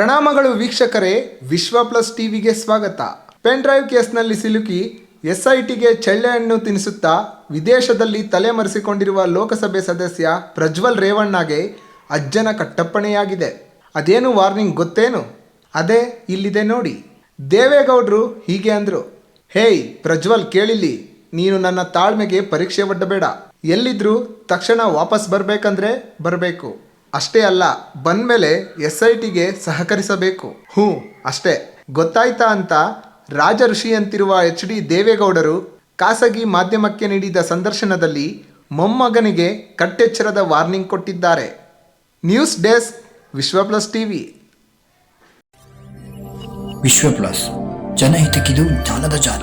ಪ್ರಣಾಮಗಳು ವೀಕ್ಷಕರೇ, ವಿಶ್ವ ಪ್ಲಸ್ ಟಿವಿಗೆ ಸ್ವಾಗತ. ಪೆನ್ ಡ್ರೈವ್ ಕೇಸ್ನಲ್ಲಿ ಸಿಲುಕಿ ಎಸ್ಐಟಿಗೆ ಚಳ್ಳೆಹಣ್ಣು ತಿನ್ನಿಸುತ್ತಾ ವಿದೇಶದಲ್ಲಿ ತಲೆಮರೆಸಿಕೊಂಡಿರುವ ಲೋಕಸಭೆ ಸದಸ್ಯ ಪ್ರಜ್ವಲ್ ರೇವಣ್ಣಗೆ ಅಜ್ಜನ ಕಟ್ಟಪ್ಪಣೆಯಾಗಿದೆ. ಅದೇನು ವಾರ್ನಿಂಗ್ ಗೊತ್ತೇನು? ಅದೇ ಇಲ್ಲಿದೆ ನೋಡಿ. ದೇವೇಗೌಡರು ಹೀಗೆ ಅಂದರು. ಹೇಯ್ ಪ್ರಜ್ವಲ್ ಕೇಳಿಲಿ ನೀನು ನನ್ನ ತಾಳ್ಮೆಗೆ ಪರೀಕ್ಷೆ ಒಡ್ಡಬೇಡ. ಎಲ್ಲಿದ್ರೂ ತಕ್ಷಣ ವಾಪಸ್ ಬರಬೇಕಂದ್ರೆ ಬರಬೇಕು. ಅಷ್ಟೇ ಅಲ್ಲ, ಬಂದ್ಮೇಲೆ ಎಸ್ ಐ ಟಿಗೆ ಸಹಕರಿಸಬೇಕು. ಹ್ಞೂ, ಅಷ್ಟೇ. ಗೊತ್ತಾಯ್ತಾ ಅಂತ ರಾಜ ಋಷಿ ಅಂತಿರುವ ಎಚ್ ಡಿ ದೇವೇಗೌಡರು ಖಾಸಗಿ ಮಾಧ್ಯಮಕ್ಕೆ ನೀಡಿದ ಸಂದರ್ಶನದಲ್ಲಿ ಮೊಮ್ಮಗನಿಗೆ ಕಟ್ಟೆಚ್ಚರದ ವಾರ್ನಿಂಗ್ ಕೊಟ್ಟಿದ್ದಾರೆ. News desk, Vishwa plus TV. Vishwa plus, ಜನಹಿತಕ್ಕಿದು ಜಾಲದ ಜಾಲ.